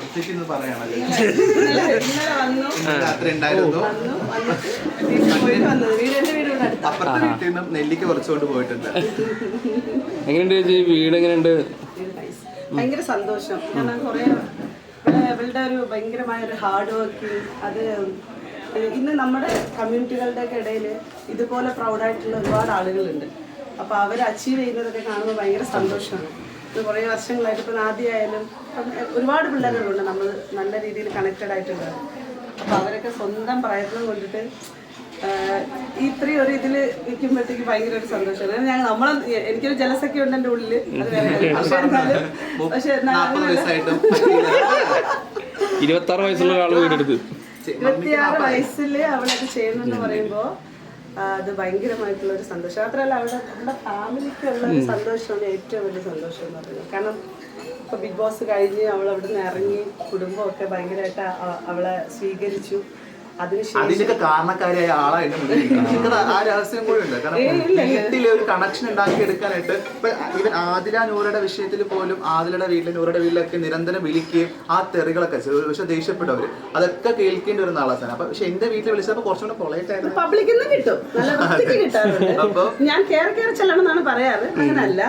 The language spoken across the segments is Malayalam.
ഒറ്റയ്ക്ക് പറയാണല്ലോ ഇന്നലെ ഇന്നലെ വന്നു. രാത്രി ഉണ്ടായിരുന്നു. അപ്പുറത്തെ വീട്ടിൽ നിന്നും നെല്ലിക്ക് കുറച്ചുകൊണ്ട് പോയിട്ടുണ്ട്. എങ്ങനെയുണ്ട് ചേച്ചി? വീട് എങ്ങനെയുണ്ട് ഭയങ്കര സന്തോഷം. കാരണം കുറെ ഇവളുടെ ഒരു ഭയങ്കരമായ ഒരു ഹാർഡ് വർക്കിംഗ് അത് ഇന്ന് നമ്മുടെ കമ്മ്യൂണിറ്റികളുടെ ഒക്കെ ഇടയിൽ ഇതുപോലെ പ്രൗഡായിട്ടുള്ള ഒരുപാട് ആളുകളുണ്ട്. അപ്പോൾ അവർ അച്ചീവ് ചെയ്യുന്നതൊക്കെ കാണുമ്പോൾ ഭയങ്കര സന്തോഷമാണ്. ഇത് കുറേ വർഷങ്ങളായിട്ട് ഇപ്പം ആദ്യമായാലും ഒരുപാട് പിള്ളേരുണ്ട് നമ്മൾ നല്ല രീതിയിൽ കണക്റ്റഡ് ആയിട്ടുള്ളത് അപ്പോൾ അവരൊക്കെ സ്വന്തം പ്രയത്നം കൊണ്ടിട്ട് ഈ ഇത്രയും ഒരു ഇതിൽ നിൽക്കുമ്പോഴത്തേക്ക് ഭയങ്കര ഒരു സന്തോഷമാണ്. ഞങ്ങൾ നമ്മളെ എനിക്കൊരു ജലസൊക്കെ ഉണ്ട് എന്റെ ഉള്ളിൽ അത് വേറെ കാര്യം. പക്ഷേ എന്നാലും ഇരുപത്തി ആറ് വയസ്സുള്ള ഒരാൾ വീടെടുത്ത്. ഇരുപത്തിയാറ് വയസ്സിൽ അവളത് ചെയ്യുന്നെന്ന് പറയുമ്പോ ആ, അത് ഭയങ്കരമായിട്ടുള്ള ഒരു സന്തോഷം. മാത്രമല്ല അവിടെ നമ്മുടെ ഫാമിലിക്കുള്ള ഒരു സന്തോഷമാണ് ഏറ്റവും വലിയ സന്തോഷം എന്ന് പറയുന്നത്. കാരണം ഇപ്പൊ ബിഗ് ബോസ് കഴിഞ്ഞ് അവൾ അവിടെ നിന്ന് ഇറങ്ങി കുടുംബമൊക്കെ ഭയങ്കരമായിട്ട് അവളെ സ്വീകരിച്ചു. അതിന്റെയൊക്കെ കാരണക്കാരിയായ ആളായിട്ട് എനിക്കത് ആ രഹസ്യം കൂടെ ഉണ്ട്. കാരണം വീട്ടിലെ ഒരു കണക്ഷൻ ഉണ്ടാക്കി എടുക്കാനായിട്ട് ഇപ്പൊ ഇവൻ ആദില നൂറയുടെ വിഷയത്തിൽ പോലും ആദിലയുടെ വീട്ടിലെ നൂറയുടെ വീട്ടിലൊക്കെ നിരന്തരം വിളിക്കുകയും ആ തെറികളൊക്കെ പക്ഷെ ദേഷ്യപ്പെട്ടവര് അതൊക്കെ കേൾക്കേണ്ടി വരുന്ന ആളാ സാധനം അപ്പൊ പക്ഷെ എന്റെ വീട്ടിൽ വിളിച്ചപ്പോ കുറച്ചുകൂടെ പൊളൈറ്റ് ആയിരുന്നു പബ്ലിക്കിൽ നിന്ന് കിട്ടും. അപ്പൊ ഞാൻ കയറി കയറി ചെല്ലണം എന്നാണ് പറയാറ് അങ്ങനല്ല.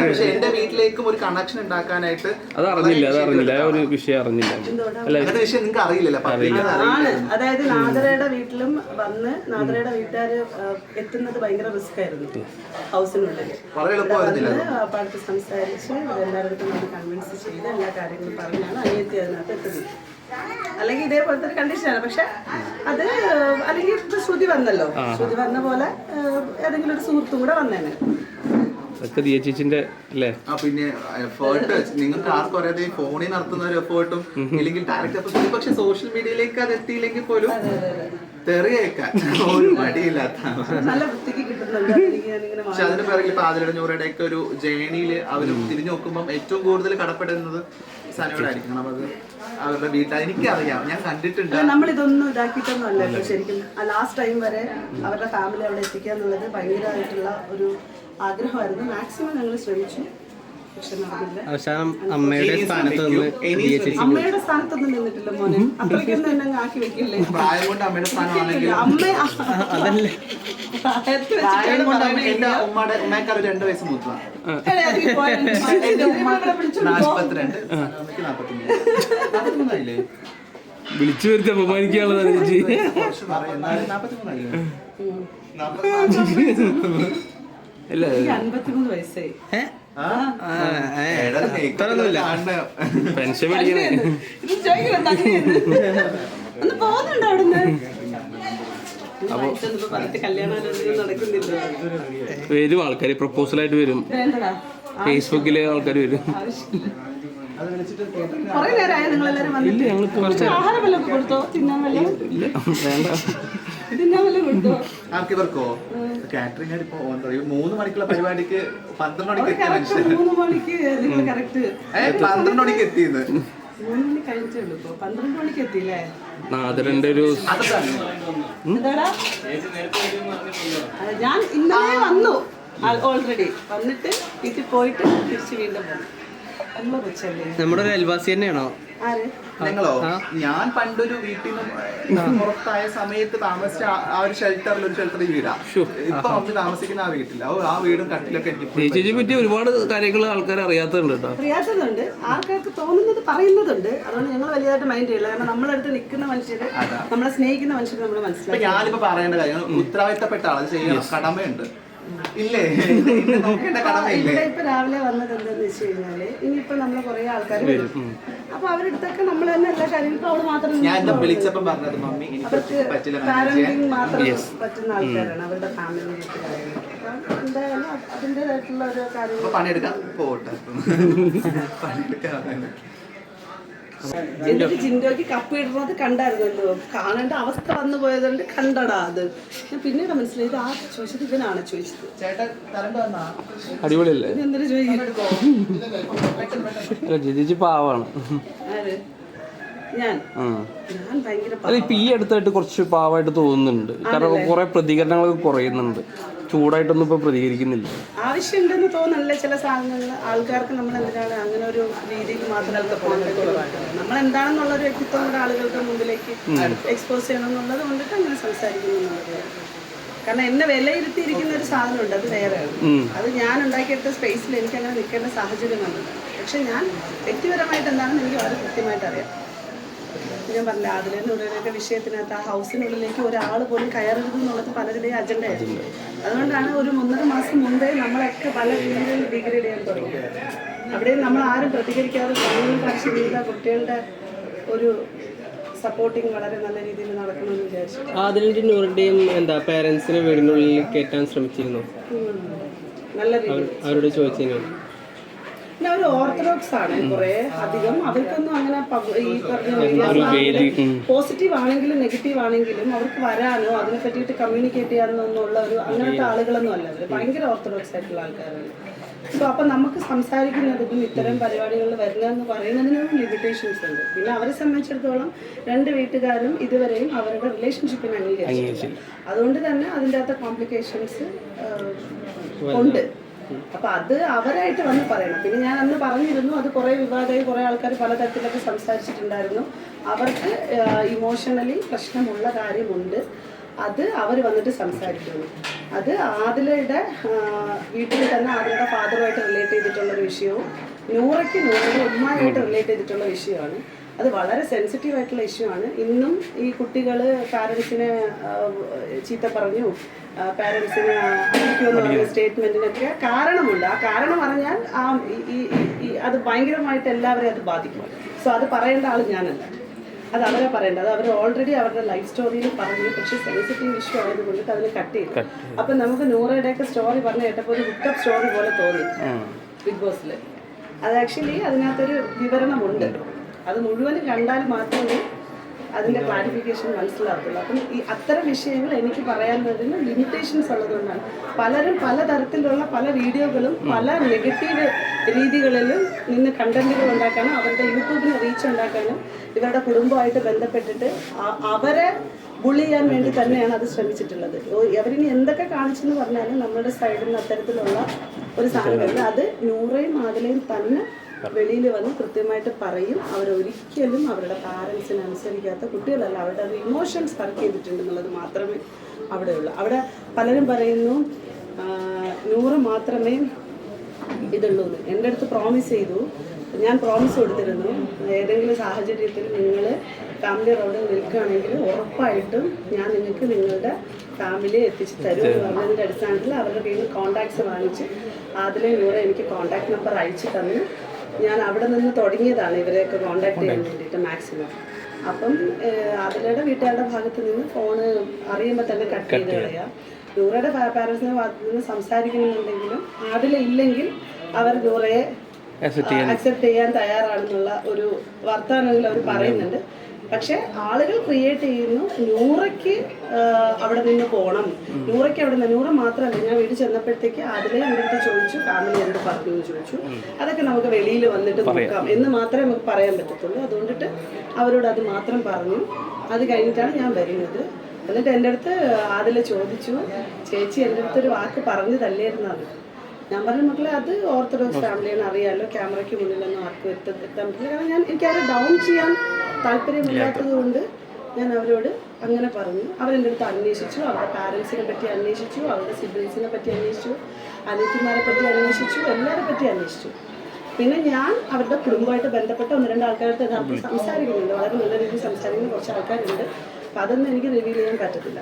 പക്ഷെ എന്റെ വീട്ടിലേക്കും ഒരു കണക്ഷൻ ഉണ്ടാക്കാനായിട്ട് അത് അറിഞ്ഞില്ല അത് അറിഞ്ഞില്ല ഒരു വിഷയം അറിഞ്ഞില്ല. അല്ല വിഷയം നിങ്ങൾക്ക് അറിയില്ലല്ലോ അതായത് നാദരയുടെ വീട്ടിലും വന്ന് നാദരയുടെ വീട്ടുകാര് എത്തുന്നത് ഭയങ്കര റിസ്ക് ആയിരുന്നു. ഹൗസിനുള്ളിൽ വളരെ എളുപ്പമായിരുന്നില്ല. വന്ന് പാടത്ത് സംസാരിച്ച് എല്ലാവരുടെ നമ്മൾ കൺവിൻസ് ചെയ്ത് എല്ലാ കാര്യങ്ങളും പറഞ്ഞാണ് അനിയത്തി അതിനകത്ത് എത്തുന്നത്. അല്ലെങ്കിൽ ഇതേപോലത്തെ ഒരു കണ്ടീഷനാണ് പക്ഷെ അത് അല്ലെങ്കിൽ ശ്രുതി വന്നല്ലോ. ശ്രുതി വന്ന പോലെ ഏതെങ്കിലും ഒരു സുഹൃത്തും കൂടെ വന്നേനെ. അതൊക്കെ ദിയ ചേച്ചിന്റെ അല്ലേ? ആ പിന്നെ എഫേർട്ട് നിങ്ങൾക്ക് ആർക്കും അറിയാതെ ഈ ഫോണിൽ നടത്തുന്ന ഒരു എഫേർട്ടും ഇല്ലെങ്കിൽ ഡയറക്റ്റ് പക്ഷെ സോഷ്യൽ മീഡിയയിലേക്ക് അത് എത്തിയില്ലെങ്കിൽ പോലും തെറിയേക്കാൻ ഒരു മടിയില്ലാത്ത പക്ഷെ അതിന് പിറകിൽ ഇപ്പൊ ആതിരയുടെ ഞൂറയുടെ ഒക്കെ ഒരു ജേണിയിൽ അവർ തിരിഞ്ഞു നോക്കുമ്പോൾ ഏറ്റവും കൂടുതൽ കടപ്പെടുന്നത് സനയോടായിരിക്കും അത് അവരുടെ വീട്ടിൽ എനിക്കറിയാം. ഞാൻ കണ്ടിട്ടുണ്ട്. നമ്മൾ ഇതൊന്നും ഇതാക്കിയിട്ടൊന്നും അല്ല ശരിക്കും ലാസ്റ്റ് ടൈം വരെ അവരുടെ ഫാമിലി അവിടെ എത്തിക്കുക എന്നുള്ളത് ഭയങ്കരമായിട്ടുള്ള ഒരു ആഗ്രഹമായിരുന്നു. മാക്സിമം ഞങ്ങൾ ശ്രമിച്ചു. അവസാനം അമ്മയുടെ സ്ഥാനത്ത് നിന്ന് അമ്മയുടെ സ്ഥാനത്തൊന്നും നിന്നിട്ടില്ല മോനെ. അത്രയ്ക്കൊന്നും എന്നെ ആക്കി വെക്കില്ലേ? പ്രായം കൊണ്ട് അമ്മയുടെ സ്ഥാനമാണെങ്കിൽ അമ്മ അതല്ലേ? വിളിച്ചു വരുത്തി അപമാനിക്കാനുള്ളതാണ് ചേച്ചി അൻപത്തിമൂന്ന് വയസ്സായി. പെൻഷൻ വരും ആൾക്കാർ പ്രപ്പോസലായിട്ട് വരും. ഫേസ്ബുക്കിലെ ആൾക്കാർ വരും. കുറെ നേരമായ നിങ്ങളെല്ലാരും വന്നിട്ട്. കുറച്ച് ആഹാരം വല്ലതും കൊടുത്തോ? തിന്നാൻ വല്ലതും ഇല്ല വേണ്ട. തിന്നാൻ വല്ലതും കൊടുത്തോ? കാറ്ററിംഗ് ഇപ്പൊ മൂന്ന് മണിക്കുള്ള പരിപാടിക്ക് പന്ത്രണ്ട് മണിക്ക് എത്തിയ കറക്റ്റ് മനുഷ്യൻ. മൂന്ന് മണിക്ക് നിങ്ങൾ കറക്റ്റ് ഏ പന്ത്രണ്ട് മണിക്ക് മൂന്ന് മണി കഴിഞ്ഞേ ഉള്ളൂ ഇപ്പൊ. പന്ത്രണ്ട് മണിക്ക് എത്തിയില്ലേ? നാദരന്റെ ഒരു ഞാൻ ഇന്നലെ വന്നു. ഓൾറെഡി വന്നിട്ട് വീട്ടിൽ പോയിട്ട് തിരിച്ചു വീണ്ടും വന്നു. കൊച്ചല്ലേ നമ്മുടെ ഒരു അയൽവാസി തന്നെയാണോ? ആര്? നിങ്ങളോ? ഞാൻ പണ്ടൊരു വീട്ടിൽ നിന്ന് പുറത്തായ സമയത്ത് താമസിച്ച ആ- ഒരു ഷെൽട്ടറിൽ ഒരു ഷെൽട്ടറിൽ വീടാ. ഇപ്പൊ നമുക്ക് താമസിക്കുന്ന ആ വീട്ടില്ല. ആ വീടും കട്ടിലൊക്കെ ചേച്ചിയെ പറ്റി ഒരുപാട് കാര്യങ്ങൾ ആൾക്കാർ അറിയാത്തതുണ്ട് കേട്ടോ. അറിയാത്തതുണ്ട്. ആൾക്കാർക്ക് തോന്നുന്നത് പറയുന്നതുണ്ട്. അതുകൊണ്ട് ഞങ്ങൾ വലിയതായിട്ട് മൈൻഡ് ചെയ്യില്ല. കാരണം നമ്മളടുത്ത് നിൽക്കുന്ന മനുഷ്യര് നമ്മളെ സ്നേഹിക്കുന്ന മനുഷ്യർ നമ്മൾ മനസ്സിലാക്കി. ഞാനിപ്പോ പറയേണ്ട കാര്യങ്ങൾ ഉത്തരവാദിത്തപ്പെട്ട ആളത് ചെയ്യണം. കടമയുണ്ട്. ഇല്ലേ? ഇവിടെ ഇപ്പൊ രാവിലെ വന്നത് എന്താന്ന് വെച്ച് കഴിഞ്ഞാൽ ഇനിയിപ്പോ നമ്മൾ കുറെ ആൾക്കാർ വരും. അപ്പൊ അവരെടുത്തൊക്കെ നമ്മൾ തന്നെ എല്ലാ കാര്യങ്ങളും ഇപ്പൊ അവിടെ മാത്രം ഞാൻ എന്താ വിളിച്ചപ്പോ പറഞ്ഞത് മമ്മി എനിക്ക് പറ്റില്ല മാനേജ് ചെയ്യാൻ പാരന്റിങ് മാത്രം പറ്റുന്ന ആൾക്കാരാണ് അവരുടെ ഫാമിലി എന്തായാലും അത് അതിന്റെതായിട്ടുള്ള ഓരോ കാര്യങ്ങൾ അപ്പൊ പണിയെടുക്കാൻ പോട്ടെ. പണിയെടുക്കാൻ. എന്നിട്ട് ചിന്തോക്ക് കപ്പ് ഇടുന്നത് കണ്ടായിരുന്നല്ലോ കാണേണ്ട അവസ്ഥ വന്നു പോയതുകൊണ്ട് കണ്ടടാ അത്. ഞാൻ പിന്നീട് മനസ്സിലായത് ആ ചോദിച്ചത്? ഇവനാണ് ചോദിച്ചത്. ചേട്ടൻ കറണ്ട് വന്നാ? അടിപൊളിയല്ലേ? എന്തിനു ചോദിക്കും പാവാണ്. ആര്? ഞാൻ? ഞാൻ ഭയങ്കര അല്ല ഇപ്പൊ ഈ അടുത്തായിട്ട് കുറച്ച് പാവായിട്ട് തോന്നുന്നുണ്ട്. കാരണം കുറെ പ്രതികരണങ്ങളൊക്കെ കുറയുന്നുണ്ട്. ചൂടായിട്ടൊന്നും ഇപ്പൊ പ്രതികരിക്കുന്നില്ല. ആവശ്യമുണ്ടെന്ന് തോന്നുന്നില്ല. ചില സാധനങ്ങൾ ആൾക്കാർക്ക് നമ്മൾ എന്തിനാണ് അങ്ങനെ ഒരു രീതിയിൽ മാത്രം നമ്മൾ എന്താണെന്നുള്ള ഒരു വ്യക്തിത്വം കൂടെ ആളുകൾക്ക് മുമ്പിലേക്ക് എക്സ്പോസ് ചെയ്യണം എന്നുള്ളത് കൊണ്ടിട്ട് അങ്ങനെ സംസാരിക്കുന്നു കാരണം എന്നെ വിലയിരുത്തിയിരിക്കുന്ന ഒരു സാധനമുണ്ട്. അത് വേറെയാണ് അത് ഞാൻ ഉണ്ടാക്കിയെടുത്ത സ്പേസിൽ എനിക്ക് അങ്ങനെ നിൽക്കേണ്ട സാഹചര്യം വന്നത് പക്ഷെ ഞാൻ വ്യക്തിപരമായിട്ട് എന്താണെന്ന് എനിക്ക് വളരെ കൃത്യമായിട്ട് അറിയാം. ഞാൻ പറഞ്ഞില്ല അതിലെ നുരയൊക്കെ വിഷയത്തിനകത്ത് ആ ഹൗസിനുള്ളിലേക്ക് ഒരാൾ പോലും കയറരുത് എന്നുള്ളത് പലരുടെയും അജണ്ടയായിരുന്നു. അതുകൊണ്ടാണ് ഒരു ഒന്നര മാസം മുമ്പേ നമ്മളൊക്കെ പല രീതിയിൽ ഡിഗ്രേഡ് ചെയ്യാൻ തുടങ്ങി അവിടെ നമ്മൾ ആരും പ്രതികരിക്കാതെ സമയം കാഴ്ച ചെയ്ത കുട്ടികളുടെ ഒരു സപ്പോർട്ടിങ് വളരെ നല്ല രീതിയിൽ നടക്കണമെന്ന് വിചാരിച്ചു ആദിലിന്റെ നൂറിന്റെയും എന്താ പേരൻസിനെ വീടിനുള്ളിൽ കയറ്റാൻ ശ്രമിച്ചിരുന്നു? നല്ല രീതിയിൽ. അവരോട് ചോദിച്ചതിനോട് പിന്നെ അവർ ഓർത്തഡോക്സ് ആണ്. കുറെ അധികം അവർക്കൊന്നും അങ്ങനെ ഈ പറഞ്ഞ പോസിറ്റീവ് ആണെങ്കിലും നെഗറ്റീവ് ആണെങ്കിലും അവർക്ക് വരാനോ അതിനെ പറ്റിയിട്ട് കമ്മ്യൂണിക്കേറ്റ് ചെയ്യാനോ ഒന്നുള്ള ഒരു അങ്ങനത്തെ ആളുകളൊന്നും അല്ല. അവർ ഭയങ്കര ഓർത്തഡോക്സ് ആയിട്ടുള്ള ആൾക്കാരാണ്. സോ അപ്പൊ നമുക്ക് സംസാരിക്കുന്നതിനും ഇത്തരം പരിപാടികളിൽ വരുന്നതെന്ന് പറയുന്നതിനും ലിമിറ്റേഷൻസ് ഉണ്ട്. പിന്നെ അവരെ സംബന്ധിച്ചിടത്തോളം രണ്ട് വീട്ടുകാരും ഇതുവരെയും അവരുടെ റിലേഷൻഷിപ്പിനെ അംഗീകരിച്ചിട്ടില്ല. അതുകൊണ്ട് തന്നെ അതിന്റെ അകത്ത് കോംപ്ലിക്കേഷൻസ് ഉണ്ട്. അപ്പൊ അത് അവരായിട്ട് വന്ന് പറയണം. പിന്നെ ഞാൻ അന്ന് പറഞ്ഞിരുന്നു അത് കുറെ വിവാദമായി കുറെ ആൾക്കാർ പലതരത്തിലൊക്കെ സംസാരിച്ചിട്ടുണ്ടായിരുന്നു. അവർക്ക് ഇമോഷണലി പ്രശ്നമുള്ള കാര്യമുണ്ട്. അത് അവർ വന്നിട്ട് സംസാരിക്കുന്നു. അത് ആദിലയുടെ വീട്ടിൽ തന്നെ ആദിലയുടെ ഫാദറുമായിട്ട് റിലേറ്റ് ചെയ്തിട്ടുള്ള ഒരു വിഷയവും നൂറയ്ക്ക് നൂറിന്റെ ഉമ്മയുമായിട്ട് റിലേറ്റ് ചെയ്തിട്ടുള്ള വിഷയമാണ്. അത് വളരെ സെൻസിറ്റീവ് ആയിട്ടുള്ള ഇഷ്യൂ ആണ്. ഇന്നും ഈ കുട്ടികൾ പാരൻസിനെ ചീത്ത പറഞ്ഞു പാരൻസിനെ സ്റ്റേറ്റ്മെന്റിനൊക്കെ കാരണമുണ്ട്. ആ കാരണം പറഞ്ഞാൽ ആ ഈ- അത് ഭയങ്കരമായിട്ട് എല്ലാവരെയും അത് ബാധിക്കും. സോ അത് പറയേണ്ട ആൾ ഞാനല്ല. അത് അവരെ പറയേണ്ടത്. അത് അവർ ഓൾറെഡി അവരുടെ ലൈഫ് സ്റ്റോറിയിൽ പറഞ്ഞു. പക്ഷേ സെൻസിറ്റീവ് ഇഷ്യൂ ആയതുകൊണ്ട് അതിന് കട്ട് ചെയ്തു. അപ്പൊ നമുക്ക് നൂറയുടെയൊക്കെ സ്റ്റോറി പറഞ്ഞു കേട്ടപ്പോൾ ഒരു ഹുക്കപ്പ് സ്റ്റോറി പോലെ തോന്നി. ബിഗ് ബോസിൽ അത് ആക്ച്വലി അതിനകത്തൊരു വിവരണമുണ്ട്. അത് മുഴുവൻ കണ്ടാൽ മാത്രമേ അതിന്റെ ക്ലാരിഫിക്കേഷൻ മനസ്സിലാക്കുള്ളൂ അപ്പം ഈ അത്തരം വിഷയങ്ങൾ എനിക്ക് പറയാനുള്ളതിന് ലിമിറ്റേഷൻസ് ഉള്ളതുകൊണ്ടാണ്. പലരും പല തരത്തിലുള്ള പല വീഡിയോകളും പല നെഗറ്റീവ് രീതികളിലും നിന്ന് കണ്ടന്റുകൾ ഉണ്ടാക്കാനും അവരുടെ യൂട്യൂബിന് റീച്ച് ഉണ്ടാക്കാനും ഇവരുടെ കുടുംബമായിട്ട് ബന്ധപ്പെട്ടിട്ട് അവരെ ബുള്ളി ചെയ്യാൻ വേണ്ടി തന്നെയാണ് അത് ശ്രമിച്ചിട്ടുള്ളത്. അവരിനി എന്തൊക്കെ കാണിച്ചെന്ന് പറഞ്ഞാലും നമ്മുടെ സൈഡിൽ നിന്ന് അത്തരത്തിലുള്ള ഒരു സാധനമില്ല അത് നൂറയും ആദിലയും തന്നെ വെളിയിൽ വന്ന് കൃത്യമായിട്ട് പറയും. അവരൊരിക്കലും അവരുടെ പാരൻസിന് അനുസരിക്കാത്ത കുട്ടികളല്ല. അവരുടെ ഇമോഷൻസ് വർക്ക് ചെയ്തിട്ടുണ്ട് എന്നുള്ളത് മാത്രമേ അവിടെയുള്ളൂ. അവിടെ പലരും പറയുന്നു നൂറ് മാത്രമേ ഇതുള്ളൂ എന്ന്. എന്റെ അടുത്ത് പ്രോമിസ് ചെയ്തു. ഞാൻ പ്രോമിസ് കൊടുത്തിരുന്നു. ഏതെങ്കിലും സാഹചര്യത്തിൽ നിങ്ങൾ ഫാമിലി റോഡിൽ നിൽക്കുകയാണെങ്കിൽ ഉറപ്പായിട്ടും ഞാൻ നിങ്ങൾക്ക് നിങ്ങളുടെ ഫാമിലി എത്തിച്ച് തരും എന്ന് പറഞ്ഞതിന്റെ അടിസ്ഥാനത്തിൽ അവരുടെ കയ്യിൽ നിന്ന് കോൺടാക്ട്സ് വാങ്ങിച്ച് അതിലെ നൂറ് എനിക്ക് കോൺടാക്ട് നമ്പർ അയച്ചു തന്നു. ഞാൻ അവിടെ നിന്ന് തുടങ്ങിയതാണ് ഇവരെയൊക്കെ കോണ്ടാക്ട് ചെയ്യാൻ വേണ്ടിയിട്ട് മാക്സിമം അപ്പം അതിലയുടെ വീട്ടുകാരുടെ ഭാഗത്ത് നിന്ന് ഫോണ് അറിയുമ്പോൾ തന്നെ കട്ട് ചെയ്ത് കളയാം. നൂറയുടെ പാരൻസിനെ ഭാഗത്ത് നിന്ന് സംസാരിക്കണമെന്നുണ്ടെങ്കിലും അതിലെ ഇല്ലെങ്കിൽ അവർ നൂറയെ അക്സെപ്റ്റ് ചെയ്യാൻ തയ്യാറാണെന്നുള്ള ഒരു വർത്തമാനങ്ങൾ അവർ പറയുന്നുണ്ട്. പക്ഷെ ആളുകൾ ക്രിയേറ്റ് ചെയ്യുന്നു നൂറയ്ക്ക് അവിടെ നിന്ന് പോകണം. നൂറയ്ക്ക് അവിടെ നിന്ന് നൂറ മാത്രമല്ല ഞാൻ വീട്ടിൽ ചെന്നപ്പോഴത്തേക്ക് അതിലെ എന്റെ അടുത്ത് ചോദിച്ചു ഫാമിലി എന്നോട് പറഞ്ഞു എന്ന് ചോദിച്ചു. അതൊക്കെ നമുക്ക് വെളിയിൽ വന്നിട്ട് നോക്കാം എന്ന് മാത്രമേ നമുക്ക് പറയാൻ പറ്റത്തുള്ളൂ. അതുകൊണ്ടിട്ട് അവരോട് അത് മാത്രം പറഞ്ഞു. അത് കഴിഞ്ഞിട്ടാണ് ഞാൻ വരുന്നത്. എന്നിട്ട് എന്റെ അടുത്ത് അതിൽ ചോദിച്ചു ചേച്ചി എന്റെ അടുത്ത് ഒരു വാക്ക് പറഞ്ഞു തല്ലിയിരുന്നത് ഞാൻ പറഞ്ഞ മക്കളെ അത് ഓർത്തഡോക്സ് ഫാമിലിയാണ് അറിയാമല്ലോ ക്യാമറയ്ക്ക് മുന്നിലൊന്നും ആർക്കും എത്ത എത്താൻ പറ്റില്ല. കാരണം ഞാൻ എനിക്ക് ആരും ഡൗൺ ചെയ്യാൻ താല്പര്യമില്ലാത്തത് കൊണ്ട് ഞാൻ അവരോട് അങ്ങനെ പറഞ്ഞു. അവരെന്റെ അടുത്ത് അന്വേഷിച്ചു അവരുടെ പാരൻസിനെ പറ്റി അന്വേഷിച്ചു അവരുടെ സിബ്ലിങ്സിനെ പറ്റി അന്വേഷിച്ചു അനിയത്തിമാരെ പറ്റി അന്വേഷിച്ചു എല്ലാവരെ പറ്റി അന്വേഷിച്ചു. പിന്നെ ഞാൻ അവരുടെ കുടുംബമായിട്ട് ബന്ധപ്പെട്ട ഒന്ന് രണ്ട് ആൾക്കാരുടെ യഥാർത്ഥം സംസാരിക്കുന്നുണ്ട്. വളരെ നല്ല രീതിയിൽ സംസാരിക്കുന്ന കുറച്ച് ആൾക്കാരുണ്ട്. അപ്പം അതൊന്നും എനിക്ക് റിവീൽ ചെയ്യാൻ പറ്റത്തില്ല.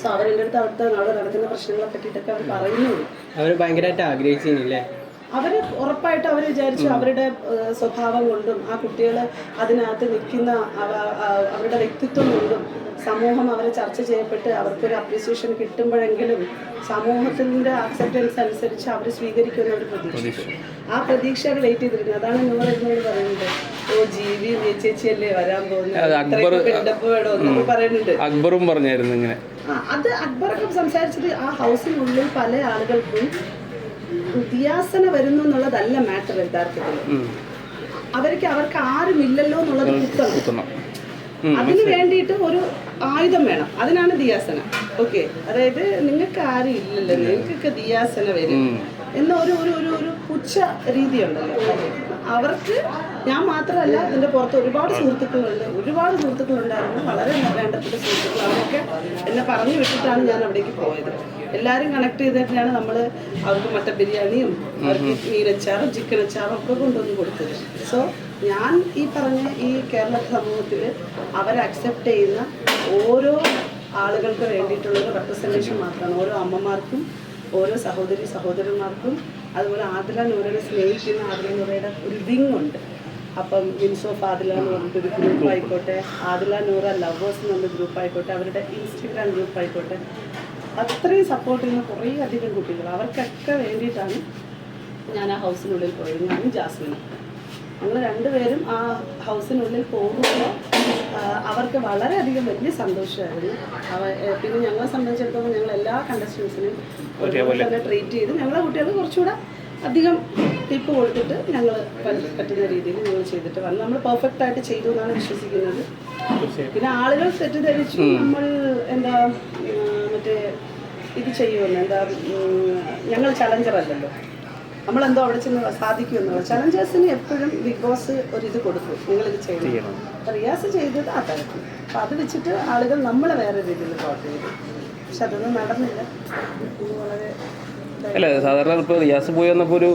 സോ അവരെന്റെ അടുത്ത് അവിടുത്തെ അവിടെ നടക്കുന്ന പ്രശ്നങ്ങളെ പറ്റിയിട്ടൊക്കെ അവർ പറയുന്നുണ്ട്. അവർ ഭയങ്കരമായിട്ട് ആഗ്രഹിച്ചില്ലേ അവർ ഉറപ്പായിട്ട് അവർ വിചാരിച്ചു അവരുടെ സ്വഭാവം കൊണ്ടും ആ കുട്ടികൾ അതിനകത്ത് നിൽക്കുന്ന അവരുടെ വ്യക്തിത്വം കൊണ്ടും സമൂഹം അവരെ ചർച്ച ചെയ്യപ്പെട്ട് അവർക്കൊരു അപ്രീസിയേഷൻ കിട്ടുമ്പോഴെങ്കിലും സമൂഹത്തിന്റെ അക്സെപ്റ്റൻസ് അനുസരിച്ച് അവർ സ്വീകരിക്കുന്ന ഒരു പ്രതീക്ഷ. ആ പ്രതീക്ഷകൾ വെയിറ്റ് ചെയ്തിരുന്നു അതാണ് നിങ്ങൾ എന്നോട് പറയുന്നത്. ഓ ജീവി ചേച്ചിയല്ലേ വരാൻ പോകുന്നത്? പറയുന്നുണ്ട്. അക്ബറും പറഞ്ഞായിരുന്നു ഇങ്ങനെ. അത് അക്ബറൊക്കെ സംസാരിച്ചത് ആ ഹൗസിനുള്ളിൽ പല ആളുകൾക്കും ഉദ്യാസന വരുന്നു എന്നുള്ളതല്ല മാറ്റർ യഥാർത്ഥത്തിൽ. അവർക്ക് അവർക്ക് ആരുമില്ലല്ലോ എന്നുള്ളത് കുത്തണം. അതിന് വേണ്ടിയിട്ട് ഒരു ആയുധം വേണം. അതിനാണ് ദിയാസന ഓക്കെ. അതായത് നിങ്ങൾക്ക് ആരും ഇല്ലല്ലോ. നിങ്ങൾക്കൊക്കെ ദിയാസന വരും. എന്ന ഒരു ഒരു ഒരു പുച്ഛ രീതിയുണ്ടല്ലോ. അവർക്ക് ഞാൻ മാത്രമല്ല ഇതിന്റെ പുറത്ത് ഒരുപാട് സുഹൃത്തുക്കളുണ്ട്. ഒരുപാട് സുഹൃത്തുക്കളുണ്ടായിരുന്നു. വളരെ വേണ്ടപ്പെട്ട സുഹൃത്തുക്കൾ. അവരൊക്കെ എന്നെ പറഞ്ഞു വിട്ടിട്ടാണ് ഞാൻ അവിടേക്ക് പോയത്. എല്ലാവരും കണക്ട് ചെയ്തിട്ടാണ് നമ്മൾ അവർക്ക് മട്ട ബിരിയാണിയും അവർക്ക് മീനച്ചാറും ചിക്കൻ അച്ചാറും ഒക്കെ കൊണ്ടുവന്ന് കൊടുത്തത്. സോ ഞാൻ ഈ പറഞ്ഞ ഈ കേരള സമൂഹത്തിൽ അവരെ അക്സെപ്റ്റ് ചെയ്യുന്ന ഓരോ ആളുകൾക്ക് വേണ്ടിയിട്ടുള്ള ഒരു റെപ്രസെന്റേഷൻ മാത്രമാണ്. ഓരോ അമ്മമാർക്കും ഓരോ സഹോദരി സഹോദരന്മാർക്കും അതുപോലെ ആദില നൂറിനെ സ്നേഹിക്കുന്ന ആദില നൂറയുടെ ഒരു വിങ് ഉണ്ട്. അപ്പം വിൻസ് ഓഫ് ആദില എന്ന് പറഞ്ഞിട്ട് ഒരു ഗ്രൂപ്പ് ആയിക്കോട്ടെ ആദില നൂറ ലവേഴ്സ് എന്നുള്ള ഗ്രൂപ്പ് ആയിക്കോട്ടെ അവരുടെ ഇൻസ്റ്റഗ്രാം ഗ്രൂപ്പ് ആയിക്കോട്ടെ അത്രയും സപ്പോർട്ട് ചെയ്യുന്ന കുറേ അധികം കുട്ടികൾ. അവർക്കൊക്കെ വേണ്ടിയിട്ടാണ് ഞാൻ ആ ഹൗസിനുള്ളിൽ പോയത്. ഞാനും ജാസ്മിനും. ഞങ്ങൾ രണ്ടുപേരും ആ ഹൗസിനുള്ളിൽ പോകുമ്പോൾ അവർക്ക് വളരെയധികം വലിയ സന്തോഷമായിരുന്നു. അവ പിന്നെ ഞങ്ങളെ സംബന്ധിച്ചിടത്തോളം ഞങ്ങൾ എല്ലാ കണ്ടസ്റ്റൻസിനും ഒരുപോലെ. തന്നെ ട്രീറ്റ് ചെയ്ത് ഞങ്ങളെ കുട്ടികൾക്ക് കുറച്ചുകൂടെ അധികം ടിപ്പ് കൊടുത്തിട്ട് ഞങ്ങൾ പറ്റുന്ന രീതിയിൽ ഞങ്ങൾ ചെയ്തിട്ട് വന്നു. നമ്മൾ പെർഫെക്റ്റ് ആയിട്ട് ചെയ്തു എന്നാണ് വിശ്വസിക്കുന്നത്. പിന്നെ ആളുകൾ തെറ്റിദ്ധരിച്ചു നമ്മൾ എന്താ മറ്റേ ഇത് ചെയ്യുമെന്ന് എന്താ ഞങ്ങൾ ചലഞ്ചർ അല്ലല്ലോ. നമ്മളെന്തോ അവിടെ ചെന്ന് സാധിക്കുമെന്നോ. ചലഞ്ചേഴ്സിന് എപ്പോഴും ബിഗ് ബോസ് ഒരു ഇത് കൊടുക്കും. നിങ്ങളിത് ചെയ്യണം. റിയാസ് ചെയ്തത് ആ തരത്തിൽ അപ്പം അത് വെച്ചിട്ട് ആളുകൾ നമ്മളെ വേറെ രീതിയിൽ തോട്ട് ചെയ്തു. പക്ഷെ അതൊന്നും നടന്നില്ല. വളരെ അല്ല സാധാരണ ഇപ്പോൾ റിയാസ് പോയി വന്നപ്പോൾ ഒരു